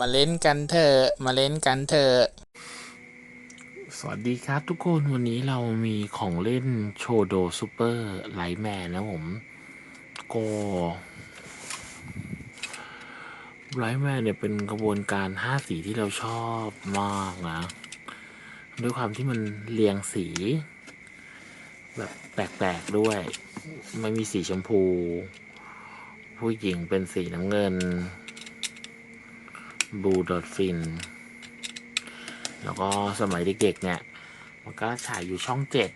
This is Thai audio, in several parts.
มาเล่นกันเถอะมาเล่นกันเถอะสวัสดีครับทุกคนวันนี้เรามีของเล่นโชโดซูเปอร์ไลท์แมนนะผมก็ไลท์แมนเนี่ยเป็นกระบวนการห้าสีที่เราชอบมากนะ ด้วยความที่มันเรียงสี แบบแปลกๆด้วย ไม่มีสีชมพู ผู้หญิงเป็นสีน้ำเงิน บูดอดฟินแล้วก็สมัยเด็กๆเนี่ย มันก็ฉายอยู่ช่องเจ็ด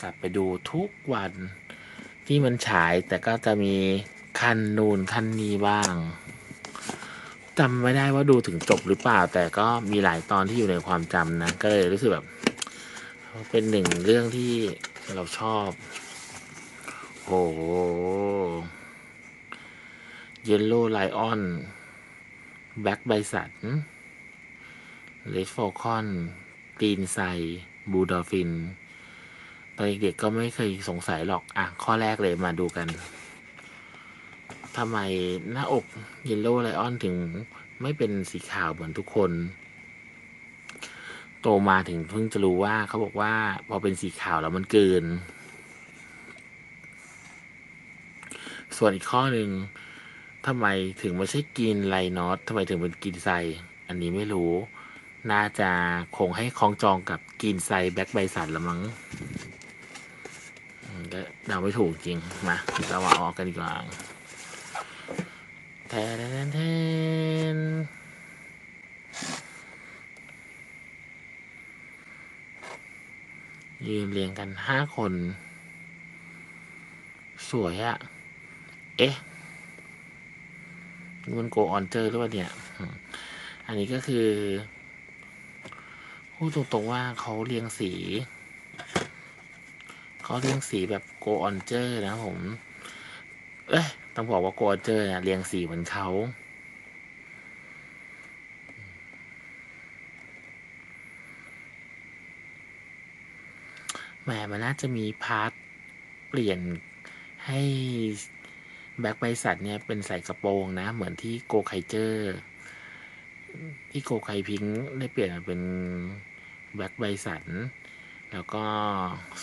กลับไปดูทุกวันที่มันฉายแต่ก็จะมีคันนูนคันนี้บ้างจำไม่ได้ว่าดูถึงจบหรือเปล่า แต่ก็มีหลายตอนที่อยู่ในความจำนะ ก็เลยรู้สึกแบบ เป็นหนึ่งเรื่องที่เราชอบ โอ้โห เยลโล่ไลออนแบ็กไบสันเลสโฟคอนกรีนไซบูดอฟิน ตอนเด็กๆก็ไม่เคยสงสัยหรอก อะ ข้อแรกเลยมาดูกันทำไมหน้าอกเยลโล่ไลออนถึงไม่เป็นสีขาวเหมือนทุกคน โตมาถึงเพิ่งจะรู้ว่าเขาบอกว่า พอเป็นสีขาวแล้วมันเกิน ส่วนอีกข้อหนึ่ง ทำไมถึงไม่ใช่กินไลนอตทำไมถึงเป็นกินไซ อันนี้ไม่รู้ น่าจะคงให้คล้องจองกับกินไซแบ็คไบสันละมั้งก็เดาไม่ถูกจริง มาเรามาออกกันดีกว่าแทนแทนแทนยืนเรียงกันห้าคน สวยอะเอ๊ะ มันโกออนเจอร์หรือเปล่าเนี่ย อันนี้ก็คือพูดตรงๆว่าเขาเรียงสี เขาเรียงสีแบบโกออนเจอร์นะผม เอ้ยต้องบอกว่าโกออนเจอร์เนี่ยเรียงสีเหมือนเขาแหมมันน่าจะมีพาร์ทเปลี่ยนให้ แบ็คไบสันเนี่ยเป็นใส่กระโปรงนะ เหมือนที่โกไคเจอร์ที่โกไคพิงค์ได้เปลี่ยนมาเป็นแบ็คไบสันแล้วก็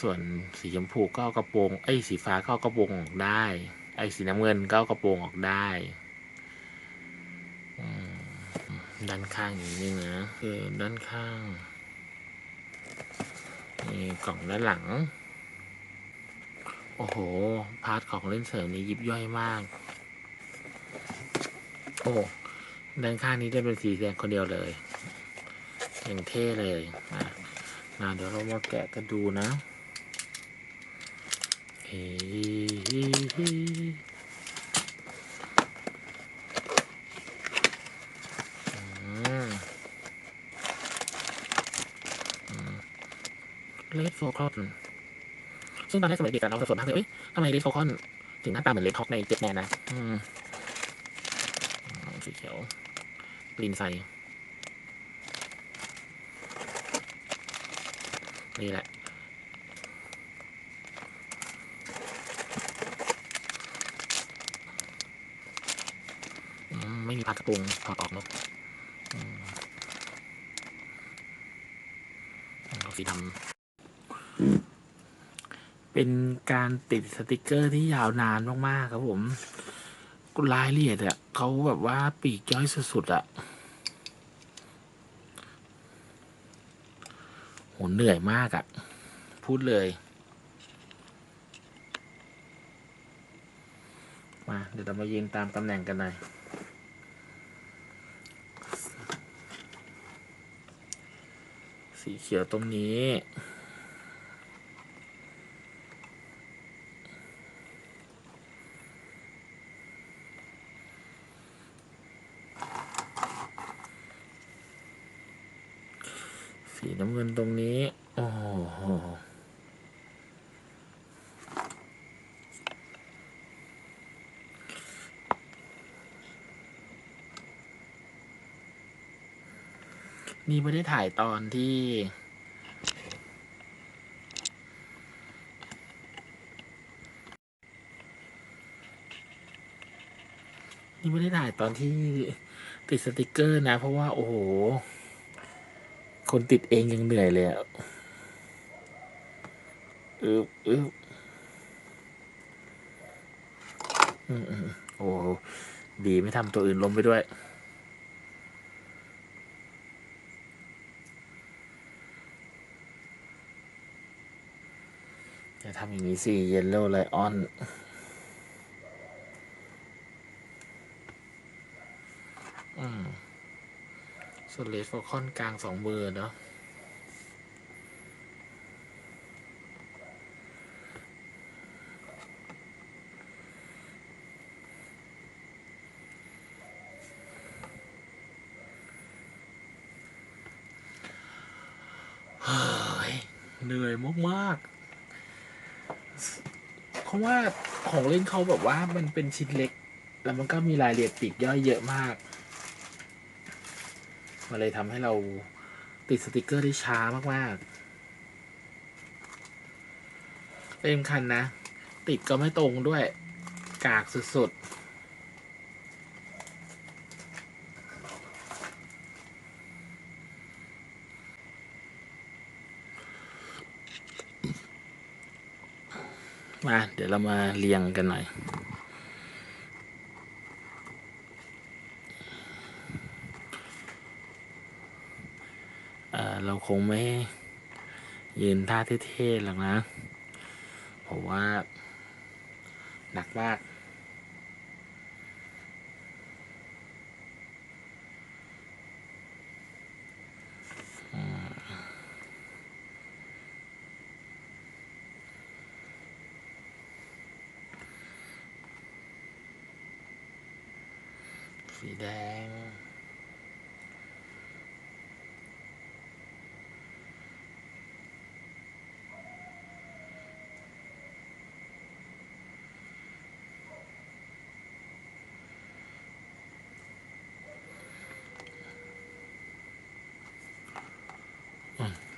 ส่วนสีชมพูก็กระโปรงไอ้สีฟ้าก็กระโปรงออกได้ ไอ้สีน้ำเงินก็กระโปรงออกได้ด้านข้างอย่างนี้นะคือด้านข้างมีกล่องด้านหลัง โอ้โห พาร์ทของเล่นเสริมนี้ยิบย่อยมาก โอ้ด้านข้างนี้ได้เป็นสีแดงคนเดียวเลย อย่างเท่เลยอะมาเดี๋ยวเรามาแกะกันดูนะเฮ้เลดโฟคอน ซึ่งตอนแรกสมัยเด็กเราสับสนมากเลยเอ้ยทำไมเลดโฟคอนถึงหน้าตาเหมือนเลดฮอกในเจ็ตแมนนะอืมสีเขียวกรีนไซนี่แหละ ไม่มีปากกระปุงถอดออกเนอะเอาสีดำ เป็นการติดสติกเกอร์ที่ยาวนานมากๆครับผมรายละเอียดอะเขาแบบว่าปีกย่อยสุดๆอะโหเหนื่อยมากอะพูดเลย มาเดี๋ยวเรามายืนตามตำแหน่งกันหน่อยสีเขียวตรงนี้ สีน้ำเงินตรงนี้ โอ้โหนี่ไม่ได้ถ่ายตอนที่ นี่ไม่ได้ถ่ายตอนที่ติดสติกเกอร์นะ เพราะว่า โอ้โห คนติดเองยังเหนื่อยเลยอะอึบอึบอืมอืมโอ้โหดีไม่ทำตัวอื่นล้มไปด้วย จะทำอย่างนี้สิเยลโล่ไลออนอืม ส่วนเลสฟคอนกลางสองเบอร์เนาะเฮ้ยเหนื่อยมากๆเพราะว่าของเล่นเขาแบบว่ามันเป็นชิ้นเล็ก แล้วมันก็มีรายละเอียดปีกย่อยเยอะมาก มันเลยทำให้เราติดสติกเกอร์ได้ช้ามากๆเป็นคันนะ ติดก็ไม่ตรงด้วย กากสุดๆ มา เดี๋ยวเรามาเรียงกันหน่อย เอ่อเรา คงไม่ยืนท่าเท่ๆหรอกนะผมว่า หนักมาก สีแดง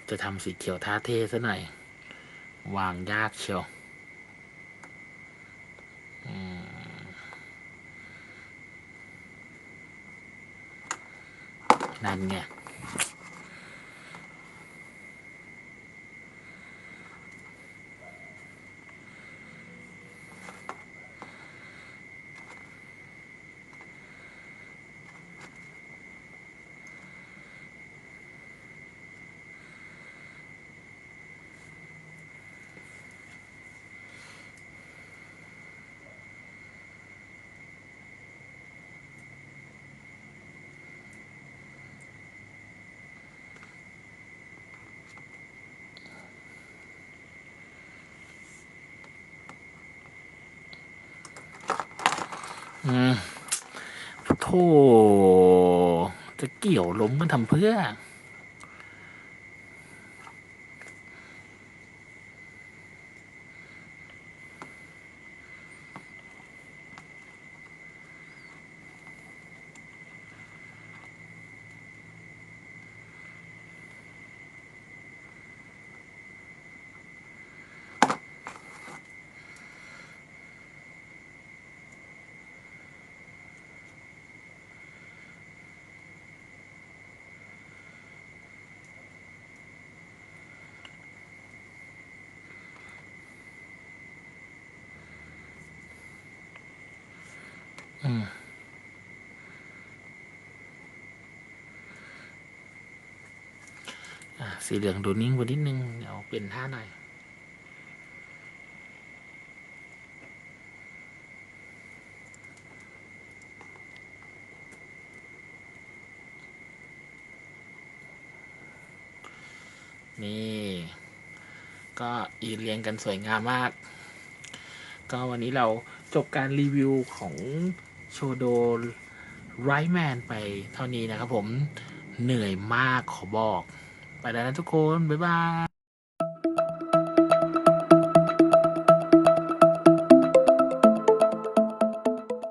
จะทำสีเขียวท่าเทซะหน่อย วางยากเชียวนั่นไง อืมโธ่จะเกี่ยวล้มกันทำเพื่อ สีเหลืองดูนิ่งกว่านิดนึง เดี๋ยวเปลี่ยนท่าหน่อย นี่ ก็อีเรียงกันสวยงามมาก ก็วันนี้เราจบการรีวิวของโชโดไรแมนไปเท่านี้นะครับผมเหนื่อยมากขอบอก ไปแล้วนะทุกคน บ๊ายบาย